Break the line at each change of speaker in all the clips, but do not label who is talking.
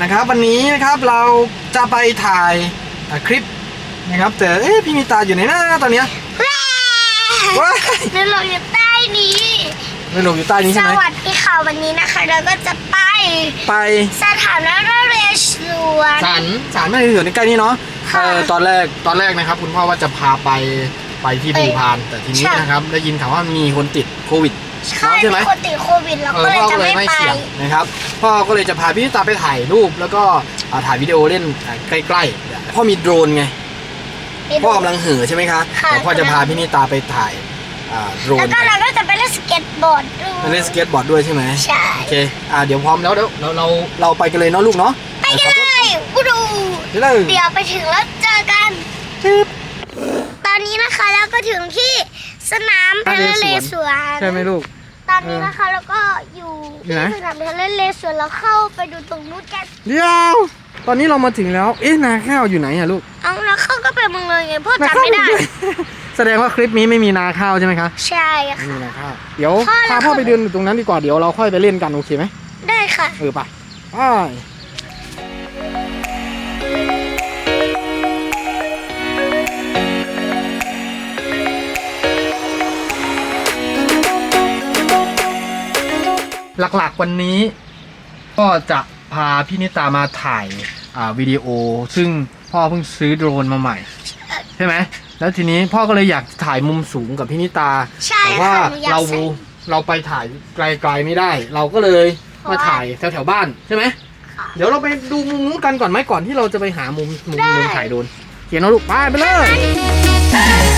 นะครับ วันนี้นะครับเราจะไปถ่ายอะคลิปนะครับ แต่เอ๊ะพี่มีตาอยู่ไหนนะตอนเนี้ยว้าย
หนูหลงอยู่ใต้นี้
ไม่หลงอยู่ใต้นี้
ส
ใช่ไหม
วัสดีค่ะวันนี้นะคะ เราก็จะไป
ไป
สถานเรียนสวน
ศาลศาลไม่ได้อยู่ในใกล้นี้เนาะ
ค่ะ
เออตอนแรกตอนแรกนะครับ คุณพ่อว่าจะพาไป ไปที่
เอ้
ภู
ย
พาน แต่ทีนี้
ใช่
นะครับ ได้ยินข่าวว่ามีคนติดโควิด
ใช่
ใช่ไหม
มีคนติดโควิดเรา
เอ
ก็
อ
เลย
พ่อ
จะ
ก็เลย
ไม่
ไม่
ไป
เสี่ยงนะครับพ่อก็เลยจะพาพี่นิตาไปถ่ายรูปแล้วก็อ่าถ่ายวิดีโอเล่นอ่าใกล้ๆพ่อมีโดรนไงพ่อกำลังเห่อใช่ไหมคะ
ค่ะ
เดี๋ยวพ่อจะพาพี่นิตาไปถ่ายอ่าโดร
แล้
น
วก็เราก็จะไปเล่นสเก็ตบอร์ดด้วย
ไปเล่นสเก็ตบอร์ดด้วยใช่ไหม
ใช่
โอเคอ่าเดี๋ยวพร้อมแล้วเดี๋ยวเราเราเราไปกันเลยเนาะลูกเนาะ
ไปกันเลยอูดู
ไปเลย
เดี๋ยวไปถึงแล้วเจอกันตอนนี้นะ คะเราก็ถึงที่สนามเทเลเลสวน
ใช่ไหมลูก
ตอนนี้นะคะเราก็อยู่
อยู่ไหน
ที่สนามเทเลเลสวนเราเข้าไปดูตรงนู้นกัน
เดี๋ยวตอนนี้เรามาถึงแล้ว เอ๊ะนาข้าวอยู่ไหนอะลูก
เอาเราเข้าก็ไปเมืองเลยไงพ่อ
นา
จำ
ข้าว
ไม่ได้
แสดงว่าคลิปนี้ไม่มีนาข้าวใช่ไหมคะ
ใช่
ไม่
ค่ะ
มีนาข้าวเดี๋ยว
พ่อ
พา
แล้ว
พ่อ
เขา
ไปเดินอยู่ตรงนั้นดีกว่าเดี๋ยวเราค่อยไปเล่นกันโอเคไหม
ได้ค่ะ
เออไปไป หลักๆวันนี้ ก็จะพาพี่นิตามาถ่ายอ่าวิดีโอ ซึ่งพ่อเพิ่งซื้อโดรนมาใหม่ ใช่ไหมแล้วทีนี้พ่อก็เลยอยากถ่ายมุมสูงกับพี่นิตา
ใช่
แต่ว่า
ค่ะหนูอยาก
เรา
ใส่
เราไปถ่ายไกลๆไม่ได้ เราก็เลย
เพราะ
มา
ว่า
ถ่ายแถวๆบ้านใช่ไหม
ค่ะ
เดี๋ยวเราไปดูมุมนู้นกันก่อนไหมก่อนที่เราจะไปหามุมมุม
ได้
มุมถ่ายโดรนเขียนเอาลูกไปไปเลย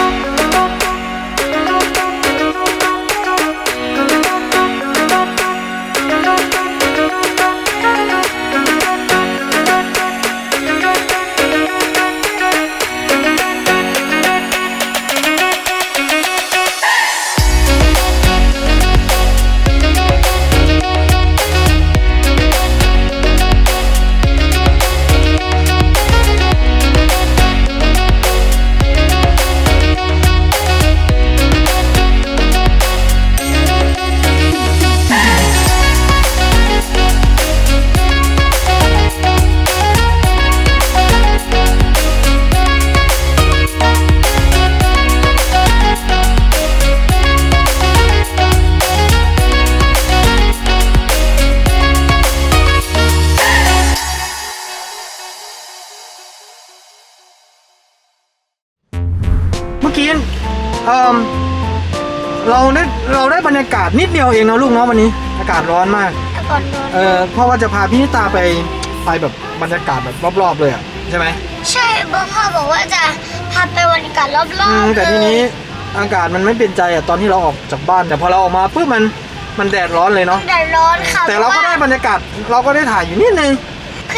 เอ่อเราได้เราได้บรรยากาศนิดเดียวเองเนาะลูกเนาะวันนี้ อากาศร้อนมาก
แต่ก่อนนอน
เออเพราะว่าจะพาพี่นิตาไปไปแบบบรรยากาศแบบรอบๆเลยอะใช่ไหม
ใช่พ่อบอกว่าจะพาไปบรรยากาศรอบ
อืม
ๆ
แต่ทีนี้อากาศมันไม่เป็นใจอะตอนที่เราออกจากบ้าน แต่พอเราออกมาปุ๊บมันมันแดดร้อนเลยเนาะ
แดดร้อนค่ะ
แต่เราก็ได้บรรยากาศเราก็ได้ถ่ายอยู่นิดนึง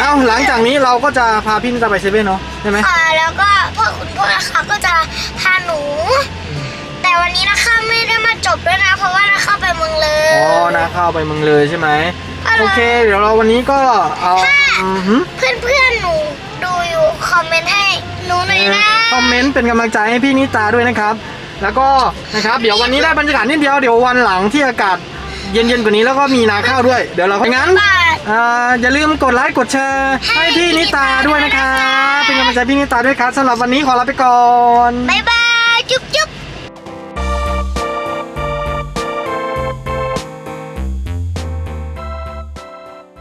เอ้าหลังจากนี้เราก็จะพาพี่นิตาไปเซเว่นเนาะใช่ไหม
ค่ะแล้วก็พ่อคุณพ่อนะคะก็จะพาหนู แต่วันนี้นะคะไม่ได้มาจบด้วยนะ เพราะว่านะคะไปเมืองเลย
อ๋อนะเข้าไปเมืองเลยใช่ไหม
อะไร
โอเค เดี๋ยวเราวันนี้ก็เอาอือหือ
เพื่อนเพื่อนๆหนูดูอยู่คอมเมนต์ให้หนูหน่อยนะ
คอมเมนต์เป็นกำลังใจให้พี่นิตาด้วยนะครับ แล้วก็นะครับ เดี๋ยววันนี้ได้บรรยากาศนิดเดียวเดี๋ยววันหลังที่อากาศ เย็นๆกว่านี้แล้วก็มีนาข้าวด้วย เดี๋ยวเรางั้น
บาย
อ่าอย่าลืมกดไลค์กดแชร์ ให้พี่นิตาด้วยนะครับเป็นกำลังใจให้พี่นิตาด้วยครับสำหรับวันนี้ขอลาไปก่อน
บายบาย จุ๊บจุ๊บ